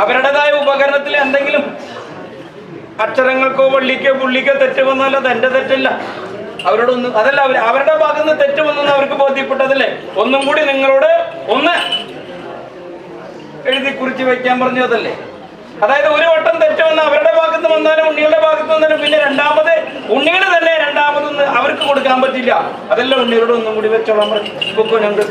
അവരുടേതായ ഉപകരണത്തിൽ എന്തെങ്കിലും അക്ഷരങ്ങൾക്കോ വള്ളിക്കോ പുള്ളിക്കോ തെറ്റ് വന്നാൽ അത് തെറ്റല്ല. അവരോടൊന്നും അതല്ല അവർ അവരുടെ ഭാഗത്ത് നിന്ന് തെറ്റ് വന്നെന്ന് അവർക്ക് ബോധ്യപ്പെട്ടതല്ലേ? ഒന്നും കൂടി നിങ്ങളോട് ഒന്ന് എഴുതി കുറിച്ച് വെക്കാൻ പറഞ്ഞു അതല്ലേ? അതായത് ഒരു വട്ടം തെറ്റ് വന്ന് അവരുടെ ഭാഗത്ത് വന്നാലും ഉണ്ണികളുടെ ഭാഗത്ത് വന്നാലും പിന്നെ രണ്ടാമത് ഉണ്ണികൾ തന്നെ രണ്ടാമതൊന്ന് അവർക്ക് കൊടുക്കാൻ പറ്റില്ല. അതല്ല ഉണ്ണികളോട് ഒന്നും കൂടി വെച്ചോളാം ബുക്കോ ഞങ്ങൾ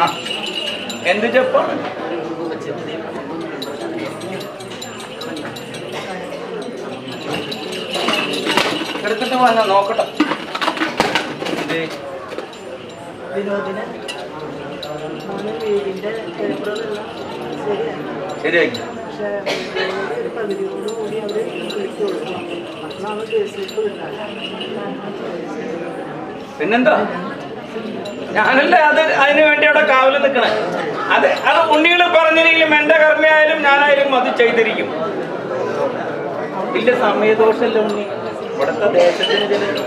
എന്ത് ചെപ്പാണ് എടുത്തിട്ട് വന്ന നോക്കട്ടെ. ശരിയാക്കി. പിന്നെന്താ? ഞാനല്ല അത് അതിന് വേണ്ടി അവിടെ കാവൽ നിൽക്കണേ അത് അത് ഉണ്ണികൾ പറഞ്ഞില്ലെങ്കിലും എന്റെ കർമ്മയായാലും ഞാനായാലും അത് ചെയ്തിരിക്കും. ഇല്ല സമയദോഷമല്ല ഉണ്ണി? ഇവിടുത്തെ ദേശത്തിന്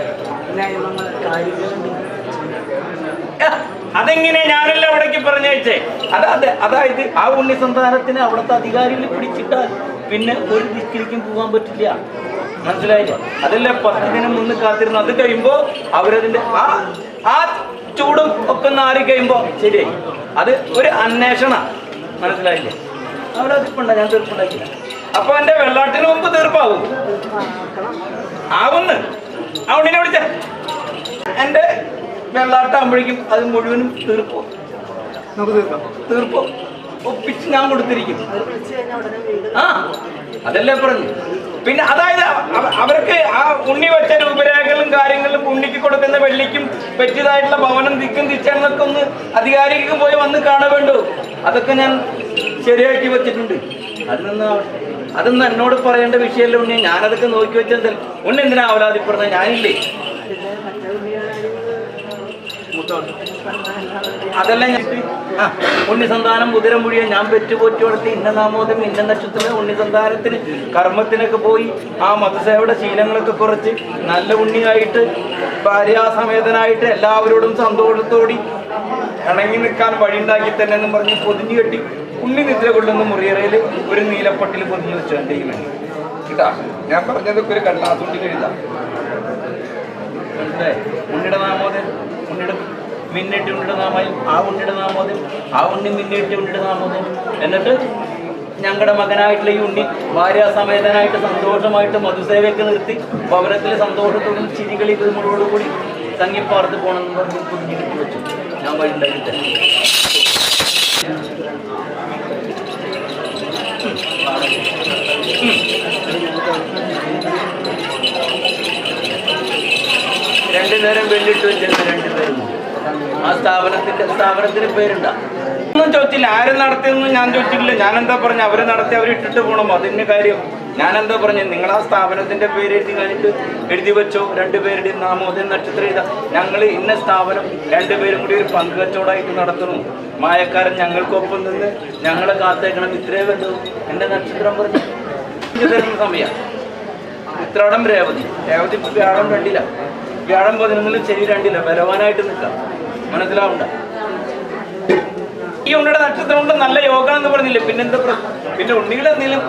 അതെങ്ങനെ ഞാനല്ല അവിടേക്ക് പറഞ്ഞയച്ചേ? അത് അതെ അതായത് ആ ഉണ്ണി സന്താനത്തിന് അവിടുത്തെ അധികാരികൾ പിടിച്ചിട്ടാൽ പിന്നെ ഒരു ദിക്കിലേക്കും പോകാൻ പറ്റില്ല. മനസ്സിലായില്ലേ? അതല്ലേ പത്ത് ദിനം മുന്ന് കാത്തിരുന്നു അത് കഴിയുമ്പോ അവരതിന്റെ ആ ആ ചൂടും ഒക്കെ നാറി കഴിയുമ്പോ ശരിയായി അത് ഒരു അന്വേഷണ മനസ്സിലായില്ലേ? അവിടെ തീർപ്പുണ്ട ഞാൻ തീർപ്പുണ്ടാക്കില്ല അപ്പൊ എന്റെ വെള്ളാട്ടിന് മുമ്പ് തീർപ്പാവും. ആവുന്ന്. ആ ഉണ്ണിനെ വിളിച്ച. എന്റെ വെള്ളാട്ടാകുമ്പോഴേക്കും അത് മുഴുവനും തീർപ്പോ. നമുക്ക് തീർക്കാം. തീർപ്പോ. ഒപ്പിച്ച് ഞാൻ കൊടുത്തിരിക്കും. ആ അതല്ലേ പറഞ്ഞു. പിന്നെ അതായത് അവർക്ക് ആ ഉണ്ണി വെച്ച രൂപരേഖകളും കാര്യങ്ങളും ഉണ്ണിക്ക് കൊടുക്കുന്ന വെള്ളിക്കും പറ്റിയതായിട്ടുള്ള ഭവനം ദിക്കും ദിച്ചെന്നൊക്കെ ഒന്ന് അധികാരിക്ക് പോയി വന്ന് കാണവേണ്ടു അതൊക്കെ ഞാൻ ശരിയാക്കി വെച്ചിട്ടുണ്ട്. അതിനൊന്നും അതൊന്നും എന്നോട് പറയേണ്ട വിഷയമല്ല ഉണ്ണി. ഞാനതൊക്കെ നോക്കി വെച്ചാൽ ഉണ്ണി എന്തിനാ അവലാതിപ്പെടുന്നത്? ഞാനില്ലേ? അതെല്ലാം ഞാൻ ആ, ഉണ്ണി സന്താനം ഉദരം മുഴിയ ഞാൻ പെറ്റുപോറ്റി വളർത്തി. ഇന്ന നാമോദം ഇന്ന നക്ഷത്രം ഉണ്ണിസന്താനത്തിന് കർമ്മത്തിനൊക്കെ പോയി. ആ മതസേവയുടെ ശീലങ്ങളൊക്കെ കുറച്ച് നല്ല ഉണ്ണിയായിട്ട് ഭാര്യാസമേതനായിട്ട് എല്ലാവരോടും സന്തോഷത്തോടി ഇണങ്ങി നിൽക്കാൻ വഴിയുണ്ടാക്കി തന്നെ എന്ന് പറഞ്ഞ് പൊതിഞ്ഞു കെട്ടി ഉണ്ണി നിദ്ര കൊള്ളുന്ന മുറിയറയിൽ ഒരു നീലപ്പട്ടിൽ പൊതിഞ്ഞു വെച്ചു എന്റെ വേണ്ടി കേട്ടാ ഞാൻ പറഞ്ഞതൊക്കെ ഒരു കടലാസുണ്ടിൽ എഴുതാം ഉണ്ണിയുടെ നാമോദൻ ഉണ്ണിയുടെ മിന്നിട്ട് ഉണ്ണിയുടെ നാമയം ആ ഉണ്ണിയുടെ നാമോദയം ആ ഉണ്ണി മിന്നിട്ട് ഉണ്ണിയുടെ നാമോദയം എന്നിട്ട് ഞങ്ങളുടെ മകനായിട്ടുള്ള ഈ ഉണ്ണി ഭാര്യാസമേതനായിട്ട് സന്തോഷമായിട്ട് മധുസേവയൊക്കെ നിർത്തി ഭവനത്തിൽ സന്തോഷത്തോടും ചിരികളി കൂടി തങ്ങിപ്പാർത്ത് പോകണമെന്ന് പറഞ്ഞ് കുഞ്ഞിട്ട് വെച്ചു ഞാൻ വഴി രണ്ടു നേരം വെള്ളിട്ട് വെച്ചിരുന്ന രണ്ടുപേരും ആ സ്ഥാപനത്തിന്റെ സ്ഥാപനത്തിന് പേരുണ്ട. ഒന്നും ചോദിച്ചില്ല. ആര് നടത്തിയെന്നും ഞാൻ ചോദിച്ചിട്ടില്ല. ഞാൻ എന്താ പറഞ്ഞ? അവർ നടത്തി അവർ ഇട്ടിട്ട് പോകണം അതിന് കാര്യം. ഞാൻ എന്താ പറഞ്ഞ? നിങ്ങൾ ആ സ്ഥാപനത്തിന്റെ പേര് എഴുതി കഴിഞ്ഞിട്ട് എഴുതി വെച്ചോ. രണ്ടുപേരുടെയും നാമോദയം നക്ഷത്രം എഴുതാം. ഞങ്ങൾ ഇന്ന സ്ഥാപനം രണ്ടുപേരും കൂടി ഒരു പങ്കുവച്ചോടായിട്ട് നടത്തണം മായക്കാരൻ ഞങ്ങൾക്കൊപ്പം നിന്ന് ഞങ്ങളെ കാത്തേക്കണം. ഇത്രേ വേണ്ടു എന്റെ നക്ഷത്രം പറഞ്ഞു. തരുന്ന സമയം. ഉത്രാടം രേവതി. രേവതി വ്യാഴം രണ്ടില്ല വ്യാഴം പതിനൊന്നിലും ശരി രണ്ടില്ല ബലവാനായിട്ട് നിൽക്കാം. മനസ്സിലാവണ്ട ഈ ഉണ്ണിയുടെ നക്ഷത്രം കൊണ്ട് നല്ല യോഗ എന്ന് പറഞ്ഞില്ലേ പിന്നെന്താ പിന്നെ ഉണ്ണികൾ എന്തെങ്കിലും?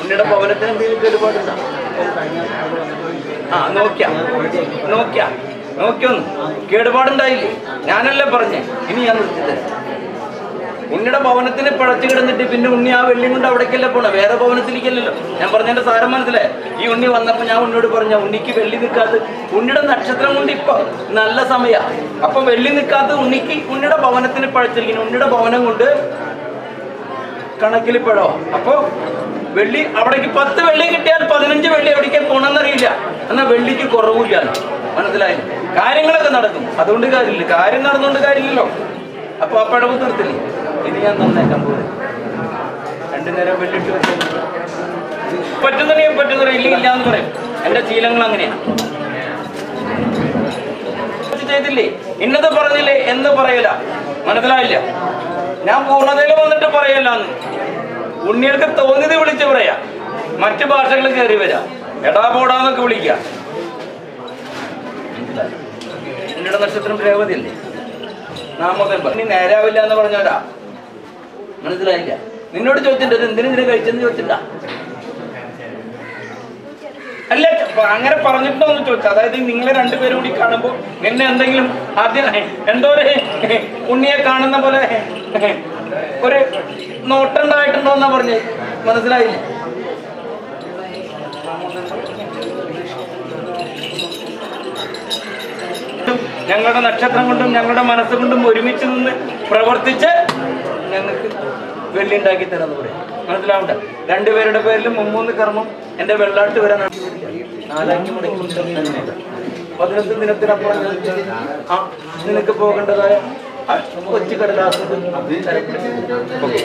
ഉണ്ണിയുടെ പവനത്തിന് എന്തെങ്കിലും കേടുപാടുണ്ടോ? ആ നോക്കിയാ. നോക്കിയാ. നോക്കിയൊന്ന്. കേടുപാടുണ്ടായില്ലേ? ഞാനല്ലേ പറഞ്ഞേ. ഇനി ഞാൻ നിർത്തിത്തരാം. ഉണ്ണിയുടെ ഭവനത്തിൽ പിഴച്ചു കിടന്നിട്ട് പിന്നെ ഉണ്ണി ആ വെള്ളി കൊണ്ട് അവിടേക്കല്ലേ പോണ? വേറെ ഭവനത്തിലേക്കല്ലല്ലോ. ഞാൻ പറഞ്ഞതിന്റെ സാരം മനസ്സിലായി? ഈ ഉണ്ണി വന്നപ്പോ ഞാൻ ഉണ്ണിയോട് പറഞ്ഞ ഉണ്ണിക്ക് വെള്ളി നിൽക്കാത്ത ഉണ്ണിയുടെ നക്ഷത്രം കൊണ്ട് ഇപ്പൊ നല്ല സമയ. അപ്പൊ വെള്ളി നിൽക്കാത്ത ഉണ്ണിക്ക് ഉണ്ണിയുടെ ഭവനത്തിന് പഴച്ചിരിക്കുന്നു. ഉണ്ണിയുടെ ഭവനം കൊണ്ട് കണക്കിൽ അപ്പൊ വെള്ളി അവിടേക്ക് പത്ത് വെള്ളി കിട്ടിയാൽ പതിനഞ്ച് വെള്ളി എവിടേക്ക് പോണെന്നറിയില്ല. എന്നാൽ വെള്ളിക്ക് കുറവില്ല മനസ്സിലായി? കാര്യങ്ങളൊക്കെ നടക്കും. അതുകൊണ്ട് കാര്യമില്ല. കാര്യം നടന്നുകൊണ്ട് കാര്യമില്ലല്ലോ. അപ്പൊ ആ പഴവ് തീർത്തില്ലേ? ഇത് ഞാൻ നന്നേക്കാൻ പോകും രണ്ടു നേരം വെള്ളിട്ട് വെച്ചു പറ്റുന്നില്ല പറ്റുന്നില്ല ഇല്ലെങ്കിൽ ഇല്ല എന്ന് പറയും. എന്റെ ശീലങ്ങൾ അങ്ങനെയാണ് ചെയ്തില്ലേ ഇന്നത് പറഞ്ഞില്ലേ എന്ന് പറയില്ല മനസ്സിലായില്ല? ഞാൻ പൂർണതയിൽ വന്നിട്ട് പറയല്ല ഉണ്ണികൾക്ക് തോന്നിയത് വിളിച്ച് പറയാ. മറ്റു ഭാഷകൾ കയറി വരാം. എടാ പോടാന്നൊക്കെ വിളിക്ക. നക്ഷത്രം നക്ഷത്രം രേവതിയല്ലേ? നാമകൻ പറഞ്ഞു നേരാവില്ല എന്ന് പറഞ്ഞവരാ. മനസ്സിലായില്ല. നിന്നോട് ചോദിച്ചിട്ടുണ്ട് എന്തിനെന്തിനെ കഴിച്ചെന്ന് ചോദിച്ചിട്ടാ? അല്ല അങ്ങനെ പറഞ്ഞിട്ടോ എന്ന് ചോദിച്ചു. അതായത് നിങ്ങളെ രണ്ടുപേരും കൂടി കാണുമ്പോൾ നിന്നെ എന്തെങ്കിലും ആദ്യം എന്തോ ഒരു ഉണ്ണിയെ കാണുന്ന പോലെ ഒരു നോട്ടുണ്ടായിട്ടുണ്ടോ എന്നാ പറഞ്ഞ്. മനസ്സിലായില്ല? ഞങ്ങളുടെ നക്ഷത്രം കൊണ്ടും ഞങ്ങളുടെ മനസ്സുകൊണ്ടും ഒരുമിച്ച് നിന്ന് പ്രവർത്തിച്ച് ഞങ്ങൾക്ക് വെള്ളി ഉണ്ടാക്കി തരാന്ന് പറയും. മനസ്സിലാവണ്ട? രണ്ടുപേരുടെ പേരിലും മുമ്മൂന്ന് കർമ്മം എന്റെ വെള്ളാട്ട് വരാൻ നാലഞ്ച് മണിക്കൂർ പതിനൊന്ന് ദിനത്തിനപ്പുറം ആ നിനക്ക് പോകേണ്ടതായ കൊച്ചു കടലാസ് ഓക്കെ.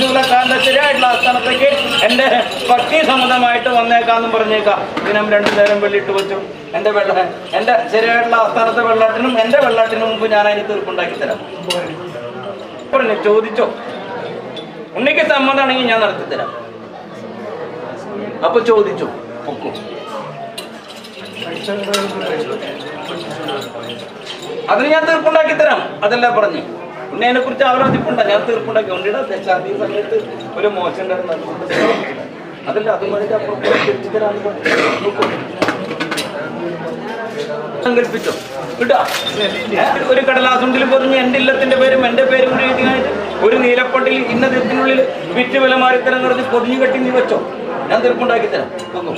ചൂലക്കാരന്റെ ശരിയായിട്ടുള്ള ആസ്ഥാനത്തേക്ക് എന്റെ ഭക്തി സമ്മതമായിട്ട് വന്നേക്കാന്നും പറഞ്ഞേക്കാം. ദിനം രണ്ടു നേരം വെള്ളിട്ട് വെച്ചു. എന്റെ വെള്ള എന്റെ ശരിയായിട്ടുള്ള ആസ്ഥാനത്തെ വെള്ളാട്ടിനും എന്റെ വെള്ളാട്ടിനും മുമ്പ് ഞാൻ അതിന് തീർപ്പുണ്ടാക്കി തരാം. പറഞ്ഞു ചോദിച്ചോ? ഉണ്ണിക്ക് സമ്മതമാണെങ്കിൽ ഞാൻ നടത്തി തരാം. അപ്പൊ ചോദിച്ചോ? പൊക്കും. അതിന് ഞാൻ തീർപ്പുണ്ടാക്കി തരാം. അതല്ല പറഞ്ഞു? ഉണ്ണി അതിനെ കുറിച്ച് ആലോചിപ്പുണ്ട ഞാൻ തീർപ്പുണ്ടാക്കി ഉണ്ണിയുടെ ദശാന്തി സമയത്ത് ഒരു മോശം ഉണ്ടായിരുന്നു. അതല്ല അതും വേണ്ടിട്ട് അപ്പുറം തിരിച്ചു പറഞ്ഞു. ഒരു കടലാസുണ്ടിൽ പൊതിഞ്ഞ് എന്റെ ഇല്ലത്തിന്റെ പേരും എന്റെ പേരും കൂടി എഴുതിയായിട്ട് ഒരു നീലപ്പട്ടിൽ ഇന്ന ദിവസത്തിനുള്ളിൽ വിറ്റ് വില മാറി തരം നടത്തി പൊതിഞ്ഞു കെട്ടി നീ വെച്ചോ? ഞാൻ തീർപ്പുണ്ടാക്കി തരാം. നോക്കൂ.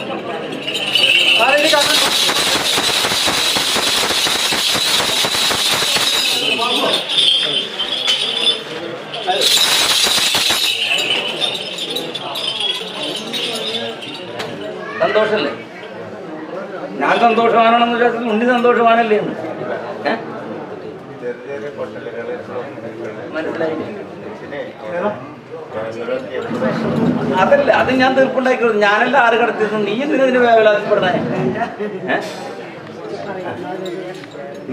സന്തോഷല്ലേ? ഞാൻ സന്തോഷവാനാണെന്ന് വിചാരിച്ചാൽ ഉണ്ണി സന്തോഷവാനല്ലേ എന്ന്. അതല്ല അത് ഞാൻ തീർപ്പുണ്ടാക്കി ഞാനല്ല ആറ് കടത്തിയത്? നീ എന്തിനാ ഇതിന് വേവലാതിപ്പെടണേ?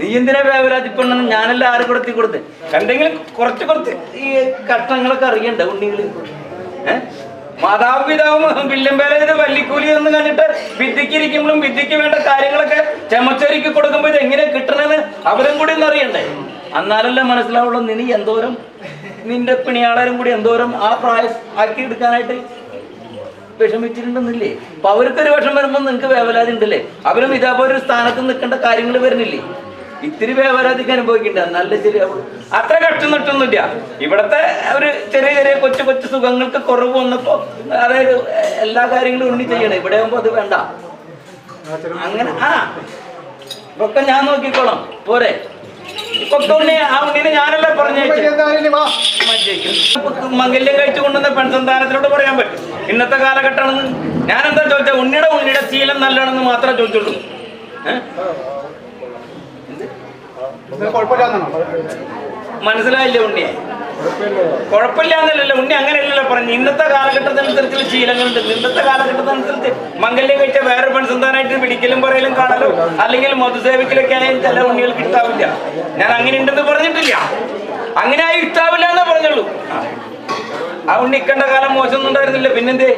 നീ എന്തിനാ വേവലാതിപ്പെടണെന്ന് ഞാനല്ല ആറ് കടത്തി കൊടുത്ത്? എന്തെങ്കിലും കുറച്ച് കുറച്ച് ഈ കഷ്ടങ്ങളൊക്കെ അറിയണ്ട ഉണ്ണികളിൽ ഏഹ് മാതാപിതാവും വില്ലമ്പേലയുടെ വല്ലിക്കൂലി എന്ന് കണ്ടിട്ട് വിദ്യക്ക് ഇരിക്കുമ്പോഴും വിദ്യക്ക് വേണ്ട കാര്യങ്ങളൊക്കെ ചെമച്ചൊരുക്കി കൊടുക്കുമ്പോൾ ഇത് എങ്ങനെ കിട്ടണമെന്ന് അവരും കൂടി ഒന്ന് അറിയണ്ടേ? അന്നാലല്ലേ മനസ്സിലാവുള്ളൂ നീ എന്തോരം നിന്റെ പിണിയാളരും കൂടി എന്തോരം ആ പ്രായം ആക്കി എടുക്കാനായിട്ട് വിഷമിച്ചിട്ടുണ്ടെന്നില്ലേ? അപ്പൊ അവർക്കൊരു വിഷം വരുമ്പോൾ നിങ്ങൾക്ക് വേവലാതി ഉണ്ടല്ലേ? അവരും ഇതേപോലെ ഒരു സ്ഥാനത്ത് നിൽക്കേണ്ട കാര്യങ്ങൾ വരുന്നില്ലേ? ഇത്തിരി വേവലാതിക്ക് അനുഭവിക്കണ്ട. നല്ല ശരിയാവും അത്ര കഷ്ടം നട്ടൊന്നുമില്ല. ഇവിടത്തെ ഒരു ചെറിയ ചെറിയ കൊച്ചു കൊച്ചു സുഖങ്ങൾക്ക് കുറവ് വന്നപ്പോ അതായത് എല്ലാ കാര്യങ്ങളും ഉണ്ണി ചെയ്യണം. ഇവിടെ ആകുമ്പോ അത് വേണ്ട. അങ്ങനെ ആ. ഇതൊക്കെ ഞാൻ നോക്കിക്കോളാം. പോരെ. ഇപ്പൊക്കെ ഉണ്ണി ആ ഉണ്ണിനെ ഞാനല്ലേ പറഞ്ഞു മംഗല്യം കഴിച്ചു കൊണ്ടുവന്ന പെൺസന്താനത്തിനോട് പറയാൻ പറ്റും. ഇന്നത്തെ കാലഘട്ടമാണെന്ന്. ഞാൻ എന്താ ചോദിച്ചാ? ഉണ്ണിയുടെ ഉണ്ണിയുടെ ശീലം നല്ലതാണെന്ന് മാത്രമേ ചോദിച്ചുള്ളൂ. ഏഹ്? മനസ്സിലായില്ലേ ഉണ്ണിയെ കുഴപ്പമില്ല എന്നല്ലല്ലോ ഉണ്ണി അങ്ങനെയല്ലല്ലോ പറഞ്ഞു. ഇന്നത്തെ കാലഘട്ടത്തിനനുസരിച്ചുള്ള ശീലങ്ങളുണ്ട്. ഇന്നത്തെ കാലഘട്ടത്തിനനുസരിച്ച് മംഗല്യം കഴിച്ച വേറെ പെൺസന്താനായിട്ട് പിടിക്കലും പറയലും കാണലോ അല്ലെങ്കിൽ മധുസേവിക്കലൊക്കെ ആയാലും ചില ഉണ്ണികൾക്ക് ഇഷ്ടാവില്ല ഞാൻ അങ്ങനെ ഉണ്ടെന്ന് പറഞ്ഞിട്ടില്ല. അങ്ങനെ ആയി ഇഷ്ടാവില്ല എന്നേ പറഞ്ഞുള്ളൂ. ആ. ഉണ്ണി ഇക്കണ്ട കാലം മോശമൊന്നും ഉണ്ടായിരുന്നില്ല. പിന്നെന്തേ?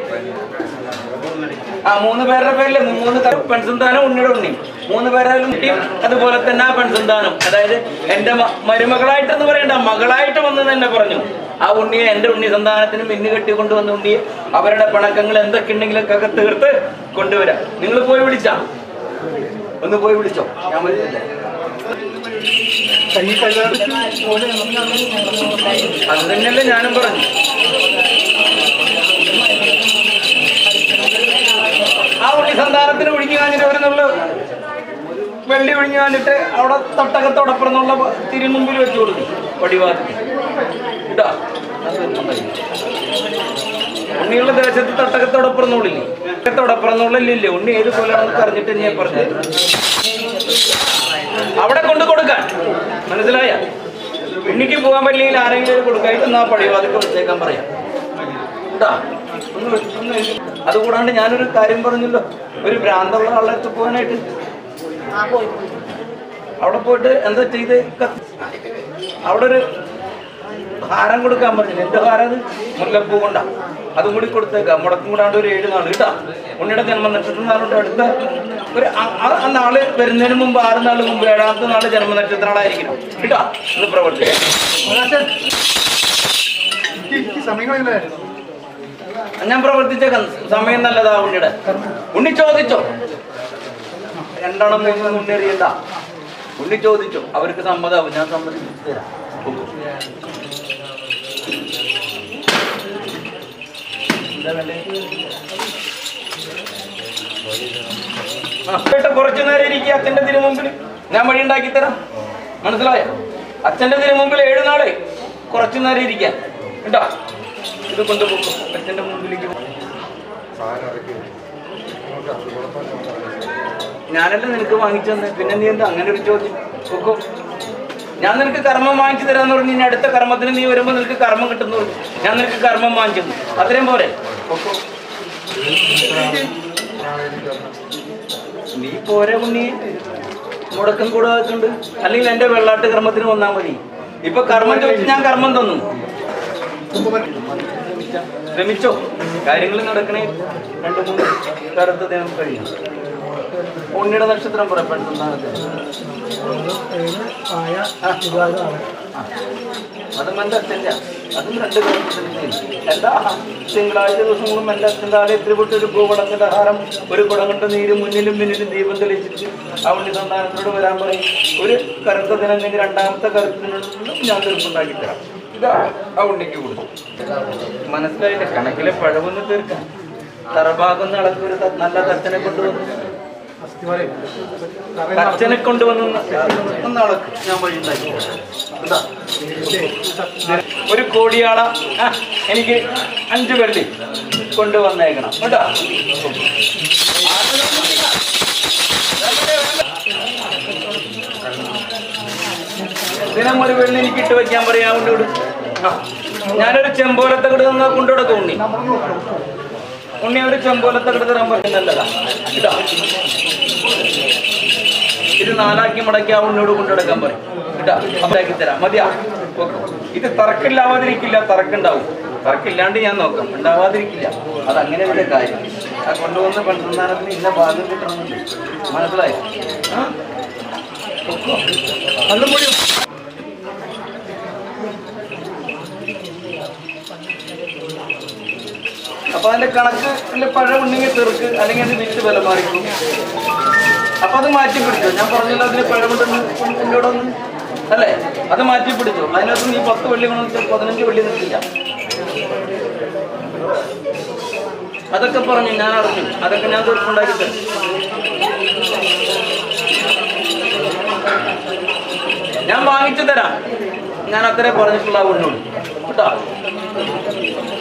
ആ മൂന്ന് പേരുടെ പേരിൽ മൂന്ന് പെൺസന്താനം ഉണ്ണിയുടെ ഉണ്ണി. മൂന്ന് പേരായാലും കിട്ടിയും അതുപോലെ തന്നെ ആ പെൺസന്താനം അതായത് എന്റെ മ- മരുമകളായിട്ടെന്ന് പറയണ്ട മകളായിട്ട് വന്ന് തന്നെ പറഞ്ഞു ആ ഉണ്ണിയെ എന്റെ ഉണ്ണി സന്താനത്തിന് മിന്നു കെട്ടി കൊണ്ടുവന്ന ഉണ്ണിയെ അവരുടെ പിണക്കങ്ങൾ എന്തൊക്കെ ഉണ്ടെങ്കിലൊക്കെ ഒക്കെ തീർത്ത് കൊണ്ടുവരാം. നിങ്ങൾ പോയി വിളിച്ചാ? ഒന്ന് പോയി വിളിച്ചോ? ഞാൻ അത് തന്നെയല്ലേ ഞാനും പറഞ്ഞു ആ ഉണ്ണി സന്താനത്തിന് ഒഴുകി കാഞ്ഞിട്ട് ഒരു നുള്ള വെള്ളി ഒഴിഞ്ഞു കാഞ്ഞിട്ട് അവിടെ തൊട്ടകത്തോടപ്പുറന്നുള്ള തിരുമുമ്പിൽ വെച്ച് കൊടുക്കും പടിവാതിൽ. കേട്ടോ ഉണ്ണിയുള്ള ദേശത്ത് തട്ടകത്തോടപ്പുറന്നുള്ളില്ലേ തട്ടകത്തോടപ്പുറന്നുള്ളില്ലേ ഉണ്ണി ഏത് കൊല്ലാണെന്ന് അറിഞ്ഞിട്ട് ഞാൻ പറഞ്ഞു അവിടെ കൊണ്ട് കൊടുക്കാൻ. മനസ്സിലായ? ഉണ്ണിക്ക് പോകാൻ പറ്റില്ലെങ്കിൽ ആരെങ്കിലും കൊടുക്കായിട്ട് എന്നാ പടിവാതിൽ കൊടുത്തേക്കാൻ പറയാം. കേട്ടാ അതുകൂടാണ്ട് ഞാനൊരു കാര്യം പറഞ്ഞല്ലോ. ഒരു ഭ്രാന്തമുള്ള ആളെ അടുത്ത് പോകാനായിട്ട്. അവിടെ പോയിട്ട് എന്താ ചെയ്ത്? അവിടെ ഒരു ഹാരം കൊടുക്കാൻ പറഞ്ഞില്ല? എന്റെ ഹാരം അത് മുല്ലപ്പൂ കൊണ്ടാ. അതും കൂടി കൊടുത്തേക്കാം. മുടക്കും കൂടാണ്ട് ഒരു ഏഴ് നാൾ കേട്ടാ. ഉണ്ണിയുടെ ജന്മ നക്ഷത്രം നാളുണ്ട് അടുത്ത. ഒരു ആ- നാൾ വരുന്നതിന് മുമ്പ് ആറ് നാൾ മുമ്പ് ഏഴാമത്തെ നാൾ ജന്മ നക്ഷത്ര നാളായിരിക്കണം കേട്ടാ? ഇത് പ്രവർത്തിക്കാം. ഞാൻ പ്രവർത്തിച്ചേക്കാം. സമയം നല്ലതാ ഉണ്ണിയുടെ. ഉണ്ണി ചോദിച്ചോ? രണ്ടെണ്ണം മൂന്ന് അറിയണ്ട ഉണ്ണി ചോദിച്ചോ അവർക്ക് സമ്മതാവും ഞാൻ സമ്മതിച്ചു തരാം കുറച്ചു നേരം ഇരിക്കുക അച്ഛന്റെ തിരു മുമ്പിൽ ഞാൻ വഴി ഉണ്ടാക്കി തരാം. മനസ്സിലായോ? അച്ഛന്റെ തിരു മുമ്പിൽ ഏഴ് നാളെ. കുറച്ചു നേരം ഇരിക്കാൻ. കേട്ടോ? ഇത് കൊണ്ടുപോകും അച്ഛന്റെ മുമ്പിലേക്ക്. ഞാനല്ല നിനക്ക് വാങ്ങിച്ചു തന്നെ? പിന്നെ നീ എന്താ അങ്ങനെ ഒരു ചോദ്യം? നോക്കോ. ഞാൻ നിനക്ക് കർമ്മം വാങ്ങിച്ചു തരാന്ന് പറഞ്ഞു ഇനി അടുത്ത കർമ്മത്തിന് നീ വരുമ്പോൾ നിനക്ക് കർമ്മം കിട്ടുന്നു ഞാൻ നിനക്ക് കർമ്മം വാങ്ങിച്ചു. അത്രയും പോരെ. നീ പോരെ ഉണ്ണി. മുടക്കം കൂടാത്തുണ്ട് അല്ലെങ്കിൽ എന്റെ വെള്ളാട്ട് കർമ്മത്തിന് വന്നാൽ മതി. ഇപ്പൊ കർമ്മം ചോദിച്ചു ഞാൻ കർമ്മം തന്നു. ശ്രമിച്ചോ? കാര്യങ്ങൾ നടക്കണേ. രണ്ടു മൂന്ന് കറുത്ത ദിനം കഴിയും ഉണ്ണിയുടെ നക്ഷത്രം ഇരുപതാണ് അതും എന്റെ അച്ഛന്റെ. അതും രണ്ട് എല്ലാ തിങ്കളാഴ്ച ദിവസങ്ങളും എന്റെ അച്ഛന്റെ ആലയത്തിൽ വിട്ട് ഒരു പൂവടങ്ങിന്റെ ആഹാരം ഒരു കുടങ്ങണ്ട നീര് മുന്നിലും പിന്നിലും ദീപം തെളിയിച്ചിട്ട് ആ ഉണ്ണി സന്താനത്തിനോട് വരാൻ പറയും. ഒരു കറുത്ത ദിനം രണ്ടാമത്തെ കറുത്ത ദിനം ഞാൻ തീർപ്പുണ്ടാക്കി ഇതാ ആ ഉണ്ണിക്ക് കൊടുത്തു. മനസ്സിലായില്ല? കണക്കിലെ പഴവൊന്ന് തീർക്കാം തറഭാഗം നടക്കൊരു നല്ല തച്ചനെ കൊണ്ടുവന്നു. തച്ചനെ കൊണ്ടുവന്ന ഒന്ന് അളക്ക് ഞാൻ വഴി ഉണ്ടാക്കി എന്താ? ഒരു കോടിയാള എനിക്ക് അഞ്ചു വെള്ളി കൊണ്ടുവന്നേക്കണം. കേട്ടോ? ദിനം ഒരു വെള്ളി എനിക്ക് ഇട്ട് വെക്കാൻ പറയാ കൊണ്ടുവിട് ആ, ഞാനൊരു ചെമ്പോലത്തെ കിട തന്നാ കൊണ്ടുവിടക്ക ഉണ്ണി? ഉണ്ണി ഒരു ചെമ്പോലത്തെ കിട തരാൻ പറയുന്നല്ലതാ ഇതാ. ഇത് നാലാക്കി മുടക്കി ആ ഉണ്ണിയോട് കൊണ്ടുനടക്കാൻ പറയും. തരാം. മതിയാ. ഇത് തറക്കില്ലാവാതിരിക്കില്ല തറക്കുണ്ടാവും തറക്കില്ലാണ്ട് ഞാൻ നോക്കാം. ഉണ്ടാവാതിരിക്കില്ല. അതങ്ങനെ ഒരു കാര്യം. ആ കൊണ്ടുവന്ന പെൺസന്താനത്തിന് ഇന്ന ഭാഗം കിട്ടണമെന്നുണ്ട് മനസ്സിലായി? ആ? അപ്പൊ അതിന്റെ കണക്ക് പഴം ഉണ്ടെങ്കിൽ തെറുക്ക് അല്ലെങ്കിൽ അതിന് വിറ്റ് വില മാറിക്കും അപ്പൊ അത് മാറ്റി പിടിച്ചോ. ഞാൻ പറഞ്ഞല്ലോ അതിന് പഴമുണ്ടെന്ന് എന്നോടൊന്ന് അല്ലേ? അത് മാറ്റി പിടിച്ചോ. അതിനകത്ത് നീ പത്ത് വെള്ളി കൊണ്ടു പതിനഞ്ച് വെള്ളി നിൽക്കില്ല അതൊക്കെ പറഞ്ഞു ഞാൻ അറിഞ്ഞു. അതൊക്കെ ഞാൻ തീർപ്പുണ്ടാക്കി തരും ഞാൻ വാങ്ങിച്ചു തരാം. ഞാൻ അത്രേ പറഞ്ഞിട്ടുള്ള ഉള്ളൂ കേട്ടോ?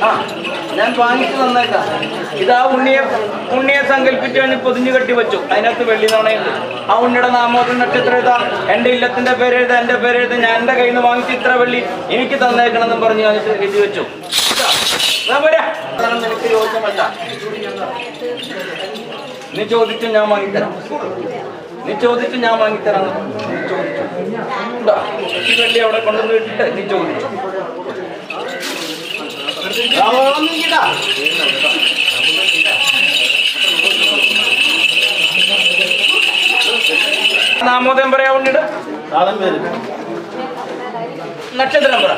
ആ. ഞാൻ വാങ്ങിച്ചു തന്നേക്കാം. ആ ഉണ്ണിയെ ഉണ്ണിയെ സങ്കല്പിച്ച് ഞാൻ പൊതിഞ്ഞു കെട്ടി വെച്ചു. അതിനകത്ത് വെള്ളി നാണയുണ്ട് ആ ഉണ്ണിയുടെ നാമോദം നക്ഷത്രം എഴുതാം. എന്റെ ഇല്ലത്തിന്റെ പേര് എഴുതാം. എന്റെ പേര് എഴുതാം. ഞാൻ എന്റെ കയ്യിൽ നിന്ന് വാങ്ങിച്ച് ഇത്ര വെള്ളി എനിക്ക് തന്നേക്കണം എന്ന് പറഞ്ഞ് ഇത് എഴുതി വെച്ചു. ഇതാ, ഇതാ. നിനക്ക് യോഗ്യമല്ല. നീ ചോദിച്ചു ഞാൻ വാങ്ങിത്തരാം. നീ ചോദിച്ചു ഞാൻ വാങ്ങിത്തരാം നീ ചോദിച്ചു. ഇതാ, ഈ വെള്ളി അവിടെ കൊണ്ടുവന്ന് ഇട്ടിട്ട് നീ ചോദിച്ചു. നാമോദയം പറയാ ഉണ്ണിട് നക്ഷത്രം പറ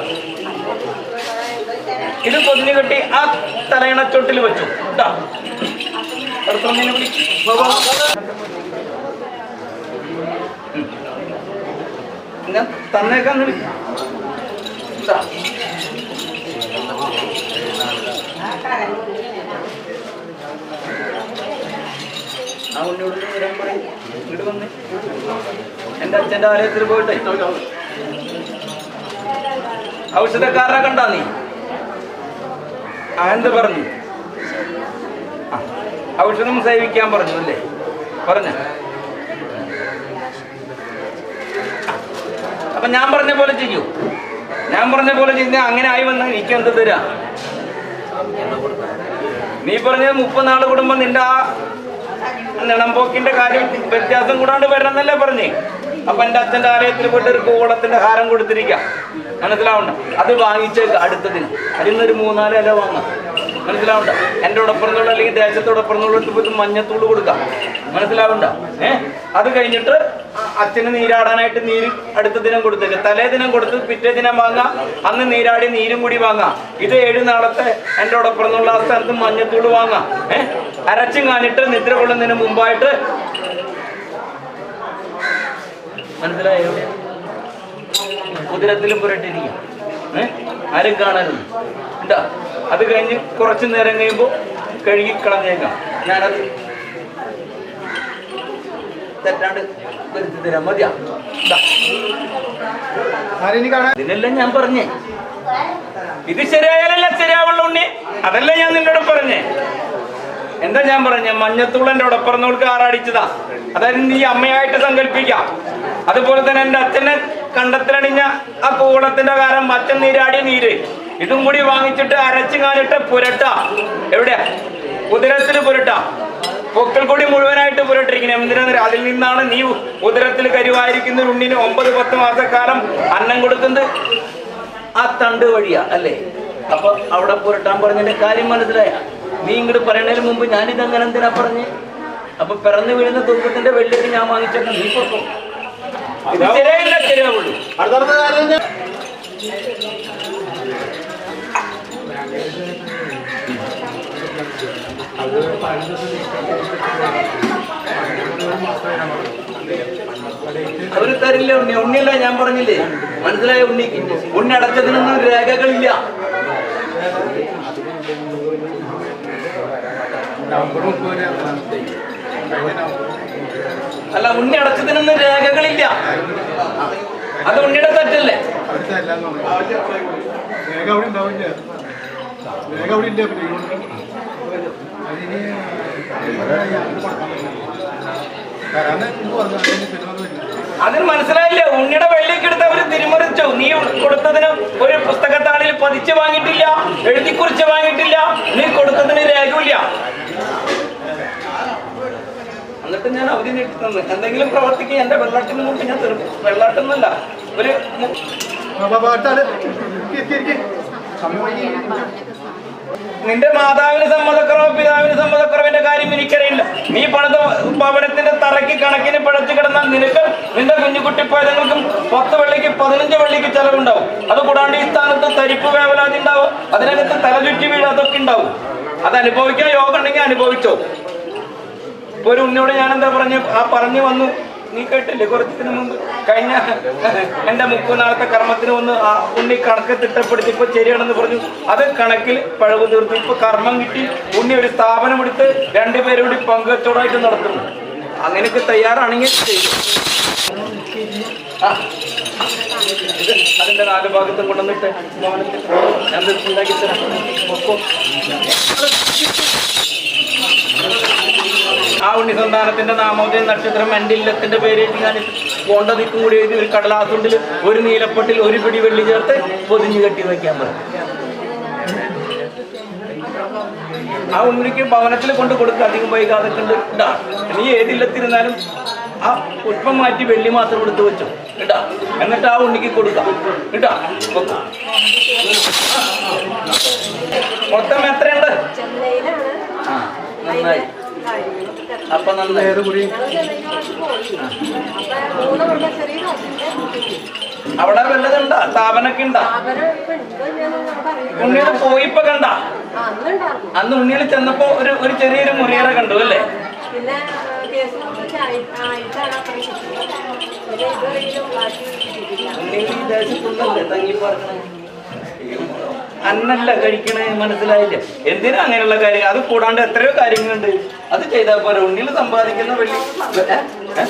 ഇത് പൊതിഞ്ഞു കെട്ടി ആ തലയിണച്ചൊട്ടിൽ വെച്ചു. കേട്ടോ. ഞാൻ തന്നേക്കാൻ. ആ അച്ഛന്റെ ആലയത്തിൽ പോയിട്ടെ ഔഷധക്കാരനെ കണ്ടാ നീ ആ എന്ത് പറഞ്ഞു ഔഷധം സേവിക്കാൻ പറഞ്ഞു അല്ലേ പറഞ്ഞ അപ്പൊ ഞാൻ പറഞ്ഞ പോലെ ചെയ്യൂ ഞാൻ പറഞ്ഞ പോലെ ചെയ്താൽ അങ്ങനെ ആയി വന്നാൽ എനിക്ക് എന്ത് തരാ? നീ പറഞ്ഞ മുപ്പത്തിനാൾ കൂടുമ്പോ നിന്റെ ആ നിണമ്പോക്കിന്റെ കാര്യം വ്യത്യാസം കൂടാണ്ട് വരണമെന്നല്ലേ പറഞ്ഞേ? അപ്പൊ എന്റെ അച്ഛന്റെ ആലയത്തിൽ പോയിട്ട് ഒരു കൂടത്തിന്റെ ഹാരം കൊടുത്തിരിക്കാം. മനസ്സിലാവണ്ട? അത് വാങ്ങിച്ചേക്ക് അടുത്തതിന് അതിൽ നിന്നൊരു മൂന്നാൽ ഇല വാങ്ങാം. മനസ്സിലാവണ്ട. എന്റെ ഉടപ്പുറന്നുള്ള അല്ലെങ്കിൽ ദേശത്തോടപ്പുറന്നുള്ള പോയിട്ട് മഞ്ഞത്തൂട് കൊടുക്കാം. മനസ്സിലാവണ്ട. ഏ? അത് കഴിഞ്ഞിട്ട് അച്ഛന് നീരാടാനായിട്ട് നീര് അടുത്ത ദിനം കൊടുത്തേക്ക്. തലേ ദിനം കൊടുത്ത് പിറ്റേ ദിനം വാങ്ങാം. അന്ന് നീരാടി നീരും കൂടി വാങ്ങാം. ഇത് ഏഴ് നാളത്തെ എന്റെ ഉടപ്പുറന്നുള്ള ആ സ്ഥലത്ത് മഞ്ഞത്തൂട് വാങ്ങാം. ഏഹ് അരച്ചും കാണിട്ട് നിദ്ര കൊള്ളുന്നതിന് മുമ്പായിട്ട് മനസ്സിലായോ? കുതിരത്തിലും പുരട്ടിരിക്കും ഏഹ് ആരും കാണരുത്. എന്താ അത് കഴിഞ്ഞ് കുറച്ച് നേരം കഴിയുമ്പോൾ കഴുകി കളഞ്ഞേക്കാം. ഞാനത് തെറ്റാണ്ട് വരുത്തി തരാം. മതിയാ. ദാ, ആരെയും ഇതിനെല്ലാം ഞാൻ പറഞ്ഞേ. ഇത് ശരിയായാലല്ല ശരിയാവുള്ള ഉണ്ണി? അതല്ലേ ഞാൻ നിന്നോട് പറഞ്ഞേ? എന്താ ഞാൻ പറഞ്ഞ? മഞ്ഞത്തൂളന്റെ ഉടപ്പറന്നോൾക്ക് ആറാടിച്ചതാ. അതായത് നീ അമ്മയായിട്ട് സങ്കല്പിക്കാം. അതുപോലെ തന്നെ എന്റെ അച്ഛനെ കണ്ടത്തിലണിഞ്ഞ ആ കൂളത്തിന്റെ കാരം അച്ഛൻ നീരാടിയ നീര്. ഇതും കൂടി വാങ്ങിച്ചിട്ട് അരച്ചു കാലിട്ട് പുരട്ട. എവിടെ? ഉദരത്തിൽ പുരട്ട. പൊക്കൽ കൂടി മുഴുവനായിട്ട് പുരട്ടിരിക്കണം. എന്തിനാന്ന് അതിൽ നിന്നാണ് നീ ഉദരത്തിൽ കരുവായിരിക്കുന്ന ഉണ്ണിന് ഒമ്പത് പത്ത് മാസക്കാലം അന്നം കൊടുക്കുന്നത്? ആ തണ്ട് വഴിയാ അല്ലേ? അപ്പൊ അവിടെ പുരട്ടാൻ പറഞ്ഞതിന്റെ കാര്യം മനസ്സിലായ? നീ ഇങ്ങോട്ട് പറയണതിന് മുമ്പ് ഞാനിത് അങ്ങനെ എന്തിനാ പറഞ്ഞേ? അപ്പൊ പിറന്നു വീഴുന്ന തൂക്കത്തിന്റെ വെള്ളിക്ക് ഞാൻ വാങ്ങിച്ചേക്കാം നീ പൊക്കും. ഇത് ശരിയായില്ല ശരിയാവുള്ളൂ. ഞാൻ- അവർ തരില്ല ഉണ്ണി. ഉണ്ണിയല്ല ഞാൻ പറഞ്ഞില്ലേ? മനസ്സിലായ ഉണ്ണിക്ക് ഉണ്ണി അടച്ചതിനൊന്നും രേഖകളില്ല. അല്ല ഉണ്ണി അടച്ചതിനൊന്നും രേഖകളില്ല. അത് ഉണ്ണിയുടെ തെറ്റല്ലേ? രേഖ അവിടെ ഉണ്ടാവില്ല. രേഖ അവിടെ ഇല്ല അതിന് മനസ്സിലായില്ലേ? ഉണ്ണിയുടെ വെള്ളിക്ക് എടുത്ത് അവർ തിരിമറിച്ചു. നീ കൊടുത്തതിന് ഒരു പുസ്തകത്താളിൽ പതിച്ച് വാങ്ങിയിട്ടില്ല എഴുതി കുറിച്ച് വാങ്ങിയിട്ടില്ല നീ കൊടുത്തതിന് രേഖയില്ല. എന്നിട്ട് ഞാൻ അവധി നീട്ടി തന്നു. എന്തെങ്കിലും പ്രവർത്തിക്കുക എന്റെ വെള്ളാട്ടിന് മുമ്പ് ഞാൻ വെള്ളാട്ടെന്നല്ല ഒരു നിന്റെ മാതാവിന് സമ്മതക്കുറവ് പിതാവിന് സമ്മതക്കുറവിന്റെ കാര്യം എനിക്കറിയില്ല. നീ പണിത ഭവനത്തിന്റെ തറയ്ക്ക് കണക്കിന് പിഴച്ചു കിടന്നാൽ നിനക്ക് നിന്റെ കുഞ്ഞുകുട്ടി പൈതങ്ങൾക്കും പത്ത് വെള്ളിക്ക് പതിനഞ്ച് വെള്ളിക്ക് ചെലവുണ്ടാവും. അത് കൂടാണ്ട് ഈ സ്ഥാനത്ത് തരിപ്പ് വേവലാതി ഉണ്ടാവും. അതിനകത്ത് തലചുറ്റി വീട് അതൊക്കെ ഉണ്ടാവും. അത് അനുഭവിക്കാൻ യോഗം ഉണ്ടെങ്കിൽ അനുഭവിച്ചോ. ഒരു ഉണ്ണിയോട് ഞാൻ എന്താ പറഞ്ഞു ആ പറഞ്ഞു വന്നു. നീ കേട്ടില്ലേ? കുറച്ചതിന് മുമ്പ് കഴിഞ്ഞ എന്റെ മുപ്പതിനാളത്തെ കർമ്മത്തിന് ഒന്ന് ഉണ്ണി കണക്ക് തിട്ടപ്പെടുത്തി ഇപ്പൊ ശരിയാണെന്ന് പറഞ്ഞു. അത് കണക്കിൽ പഴവ് തീർത്തു. ഇപ്പൊ കർമ്മം കിട്ടി. ഉണ്ണി ഒരു സ്ഥാപനം എടുത്ത് രണ്ടുപേരും കൂടി പങ്കുവച്ചോടായിട്ട് നടത്തുന്നു അങ്ങനെയൊക്കെ തയ്യാറാണെങ്കിൽ അതിന്റെ നാല് ഭാഗത്തും കൊണ്ടുവന്നിട്ട് ഞാൻ ഉണ്ടാക്കി തരാം. ആ ഉണ്ണി സന്താനത്തിന്റെ നാമോദയ നക്ഷത്രം എന്റെ ഇല്ലത്തിന്റെ പേര് എഴുതി ഞാൻ കോണ്ടതിക്കും കൂടി എഴുതി ഒരു കടലാസുണ്ടിൽ ഒരു നീലപ്പട്ടിൽ ഒരു പിടി വെള്ളി ചേർത്ത് പൊതിഞ്ഞു കെട്ടി വയ്ക്കാൻ പറയും ആ ഉണ്ണിക്ക് ഭവനത്തിൽ കൊണ്ട് കൊടുക്കുക അധികം വൈകാതെ കണ്ട് ഇടാ. നീ ഏതില്ലത്തിരുന്നാലും ആ പുഷ്പം മാറ്റി വെള്ളി മാത്രം എടുത്ത് വെച്ചു. കേട്ടാ എന്നിട്ട് ആ ഉണ്ണിക്ക് കൊടുക്കാം. കേട്ടാ. മൊത്തം എത്രയുണ്ട്? ആ. നന്നായി. അപ്പൊ നന്നായി. അവിടെ വല്ലതുണ്ടാ? സ്ഥാപനമൊക്കെ ഉണ്ടാ? ഞാൻ നമുക്കറിയില്ല ഉണ്ണിയുടെ പോയിപ്പോ കണ്ട? അന്ന് ഉണ്ണിയിൽ ചെന്നപ്പോ ഒരു ഒരു ചെറിയൊരു മുറിയറ കണ്ടു അല്ലേ? ഉണ്ണിയിൽ ഈ ദേശത്തുള്ളല്ലേ തങ്ങി പാർക്കണേ? അന്നല്ല കഴിക്കണേ മനസ്സിലായില്ല. എന്തിനാ അങ്ങനെയുള്ള കാര്യങ്ങൾ? അത് കൂടാണ്ട് എത്രയോ കാര്യങ്ങളുണ്ട്. അത് ചെയ്താൽ പോലെ ഉണ്ണിയിൽ സമ്പാദിക്കുന്ന വലിയ? ഏ?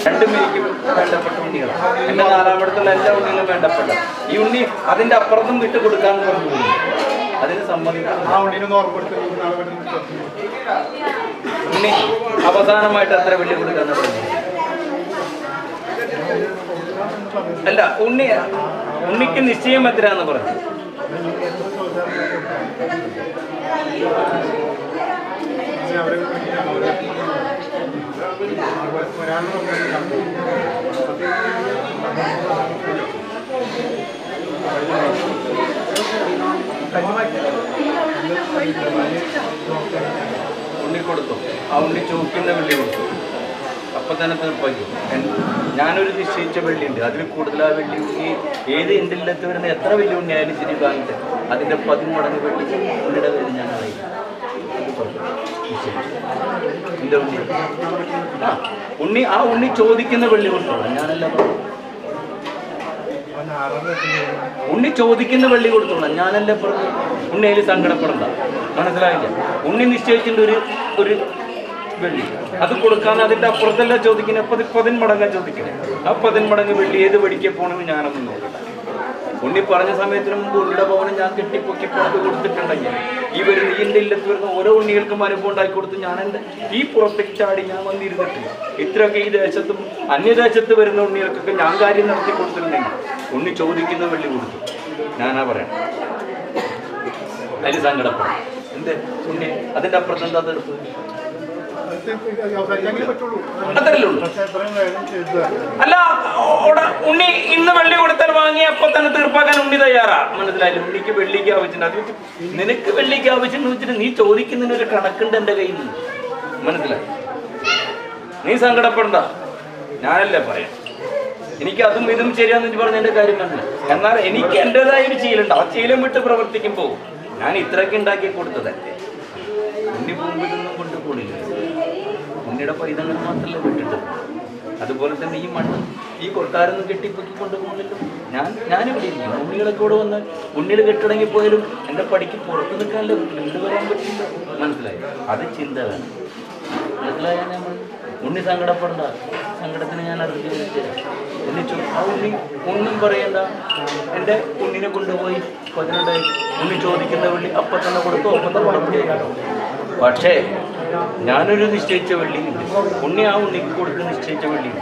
രണ്ടും എനിക്ക് വേണ്ടപ്പെട്ട ഉണ്ണികളാണ് എന്റെ നാലാമടത്തുള്ള എല്ലാ ഉണ്ണികളും വേണ്ടപ്പെട്ട. ഈ ഉണ്ണി അതിന്റെ അപ്പുറത്തും വിട്ടു കൊടുക്കാൻ പറഞ്ഞു അതിന് സമ്മതിക്കാം. ഉണ്ണി അവസാനമായിട്ട് അത്ര വെള്ളി കൊടുക്കാന്ന് പറഞ്ഞു. അല്ല ഉണ്ണി ഉണ്ണിക്ക് നിശ്ചയം എത്രയാന്ന് പറഞ്ഞു അവരെ ഉണ്ണി കൊടുത്തു ആ ഉണ്ണി ചോക്കിന്റെ വെള്ളി കൊടുത്തു. അപ്പം തന്നെ തീർപ്പാക്കി ഞാനൊരു നിശ്ചയിച്ച വെള്ളിയുണ്ട്. അതിൽ കൂടുതൽ ആ ഉണ്ടെങ്കിൽ ഏത് എന്റെ വരുന്ന എത്ര വലിയ ഉണ്ണിയായാലും ശരി വാങ്ങിട്ട് അതിന്റെ പതിമടങ്ങ് വെള്ളി ഉണ്ണിയുടെ ഞാൻ. നിശ്ചയിച്ചു. എന്റെ ഉണ്ണി? ആ ഉണ്ണി ആ ഉണ്ണി ചോദിക്കുന്ന വെള്ളി കൊടുത്തോളാം ഞാനല്ല ഉണ്ണി ചോദിക്കുന്ന വെള്ളി കൊടുത്തോളാം ഞാനല്ലേ പറഞ്ഞു ഉണ്ണിയിൽ സങ്കടപ്പെടണ്ട. മനസ്സിലായില്ല? ഉണ്ണി നിശ്ചയിച്ചിട്ടുണ്ട് ഒരു ഒരു വെള്ളി. അത് കൊടുക്കാൻ അതിന്റെ അപ്പുറത്തല്ല ചോദിക്കുന്നത്? പതി പതിന്മടങ്ങാ ചോദിക്കുന്നത്. ആ പതിന്മടങ്ങ് വെള്ളി ഏത് വെടിക്ക് പോകണമെന്ന് ഞാനൊന്നും നോക്കട്ടെ. ഉണ്ണി പറഞ്ഞ സമയത്തിന് മുമ്പ് ഉണ്ണിയുടെ ഭവനം ഞാൻ കെട്ടിപ്പൊക്കി പുറത്ത് കൊടുത്തിട്ടുണ്ടെങ്കിൽ ഈ ഈ എന്റെ ഇല്ലത്ത് വരുന്ന ഓരോ ഉണ്ണികൾക്കും അനുഭവം ഉണ്ടാക്കി കൊടുത്ത് ഞാൻ എന്റെ ഈ പുറത്തേക്ക് ചാടി ഞാൻ വന്നിരുന്നിട്ട് ഇത്രയൊക്കെ ഈ ദേശത്തും അന്യദേശത്ത് വരുന്ന ഉണ്ണികൾക്കൊക്കെ ഞാൻ കാര്യം നടത്തി കൊടുത്തിട്ടുണ്ടെങ്കിൽ ഉണ്ണി ചോദിക്കുന്ന വെള്ളി കൊടുത്തു. ഞാനാ പറയാം അതിൽ സങ്കടപ്പെടും എന്തേ? ഉണ്ണി അതിന്റെ അപ്പുറത്ത് എന്താ ഉള്ളൂ അല്ല ഉണ്ണി ഇന്ന് വെള്ളി കൊടുത്താൽ വാങ്ങി അപ്പൊ തന്നെ തീർപ്പാക്കാൻ ഉണ്ണി തയ്യാറാ. മനസ്സിലായില്ല? ഉണ്ണിക്ക് വെള്ളിക്ക് ആവശ്യമുണ്ട് നിനക്ക് വെള്ളിക്ക് ആവശ്യമുണ്ട് വെച്ചിട്ട് നീ ചോദിക്കുന്നതിന് ഒരു കണക്കുണ്ട് എന്റെ കയ്യിൽ നിന്ന്. മനസ്സിലായി? നീ സങ്കടപ്പെടണ്ട. ഞാനല്ലേ പറയാം? എനിക്ക് അതും ഇതും ശരിയാന്ന് പറഞ്ഞ എന്റെ കാര്യം തന്നെ. എന്നാൽ എനിക്ക് എന്റെതായ ഒരു ശീലുണ്ട് ആ ശീലം വിട്ട് പ്രവർത്തിക്കുമ്പോൾ ഞാൻ ഇത്രയൊക്കെ ഉണ്ടാക്കി കൊടുത്തതല്ലേ? ഉണ്ണി പോകുമ്പോഴൊന്നും കൊണ്ടുപോണില്ല. ഉണ്ണിയുടെ പൈതങ്ങൾ മാത്രമല്ലേ വിട്ടിട്ട്? അതുപോലെ തന്നെ ഈ മണ്ണ് ഈ കൊട്ടാരൊന്നും കെട്ടിപ്പൊക്കി കൊണ്ടുപോകണല്ലോ ഞാൻ ഞാനിവിടെ ഇരിക്കും ഉണ്ണികളൊക്കെ ഇവിടെ വന്ന് ഉണ്ണികൾ കെട്ടിടങ്ങി പോയാലും എന്റെ പടിക്ക് പുറത്ത് നിൽക്കാനല്ല കൊണ്ടുവരാൻ വരാൻ പറ്റില്ല. മനസ്സിലായി? അത് ചിന്ത വേണം. മനസ്സിലായാൽ നമ്മൾ ഉണ്ണി സങ്കടപ്പെടണ്ട. സങ്കടത്തിന് ഞാൻ അറിഞ്ഞു ഉണ്ണി ചോ ആ ഉണ്ണി ഒന്നും പറയണ്ട. എന്റെ ഉണ്ണിനെ കൊണ്ടുപോയി പതിനെട്ടായി ഉണ്ണി ചോദിക്കുന്ന വെള്ളി അപ്പം തന്നെ കൊടുത്തു അപ്പം തന്നെ പക്ഷേ ഞാനൊരു നിശ്ചയിച്ച വെള്ളി ഉണ്ണി ആ ഉണ്ണിക്ക് കൊടുത്ത് നിശ്ചയിച്ച വെള്ളി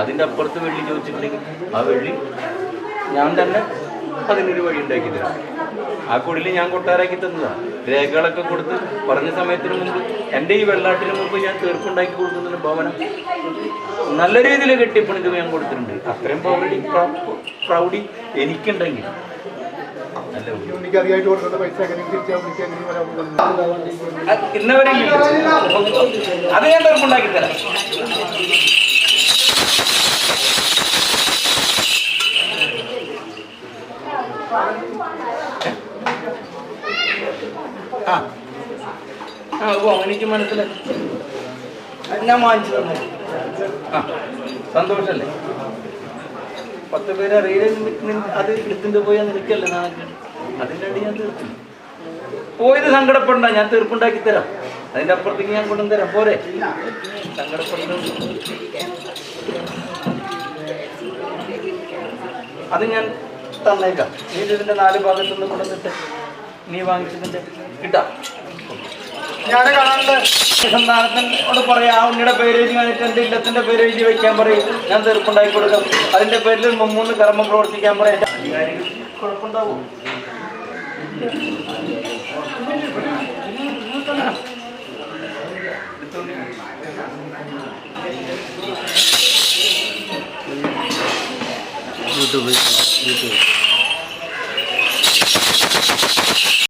അതിന്റെ അപ്പുറത്ത് വെള്ളി ചോദിച്ചിട്ടുണ്ടെങ്കിൽ ആ വെള്ളി ഞാൻ തന്നെ അതിനൊരു വഴി ഉണ്ടാക്കി തരാം. ആ കുടിൽ ഞാൻ കൊട്ടാരാക്കി തന്നതാണ് രേഖകളൊക്കെ കൊടുത്ത് പറഞ്ഞ സമയത്തിന് മുമ്പ് എന്റെ ഈ വെള്ളാട്ടിന് മുമ്പ് ഞാൻ തീർപ്പുണ്ടാക്കി കൊടുക്കുന്ന ഭവനം നല്ല രീതിയിൽ കെട്ടിപ്പണിത് ഞാൻ കൊടുത്തിട്ടുണ്ട്. അത്രയും പ്രൗഡി പ്രൗഡി എനിക്കുണ്ടെങ്കിൽ ഇന്നവരെ. അത് ഞാൻ തീർപ്പുണ്ടാക്കി തരാം. ആ. ആ ഓ എനിക്ക് മനസ്സിലായി. ഞാൻ വാങ്ങിച്ചു തന്നെ ആ സന്തോഷല്ലേ? പത്ത് പേര് അറിയില്ല? അത് എടുത്തിട്ട് പോയാൽ നിനക്കല്ലേ നാളെ അതിന്റെ അടി ഞാൻ തീർക്കും. പോയത് സങ്കടപ്പെടണ്ട ഞാൻ തീർപ്പുണ്ടാക്കി തരാം. അതിന്റെ അപ്പുറത്തേക്ക് ഞാൻ കൊണ്ടു തരാം. പോരെ. അത് ഞാൻ തന്നേക്കാം. നീ ഇതിന്റെ നാല് ഭാഗത്തുനിന്ന് കൊണ്ടുവന്നിട്ട് നീ വാങ്ങിച്ചതിന്റെ കിട്ടാം ഞാൻ കാണാണ്ട് സന്താനത്തിനോട് പറയാം ആ ഉണ്ണിയുടെ പേര് എഴുതി വന്നിട്ട് എന്റെ ഇല്ലത്തിന്റെ പേര് എഴുതി വെക്കാൻ പറയും. ഞാൻ തീർപ്പുണ്ടാക്കി കൊടുക്കാം. അതിന്റെ പേരിൽ മുമ്മൂന്ന് കർമ്മം പ്രവർത്തിക്കാൻ പറയാം. കുഴപ്പമുണ്ടാവും. YouTube YouTube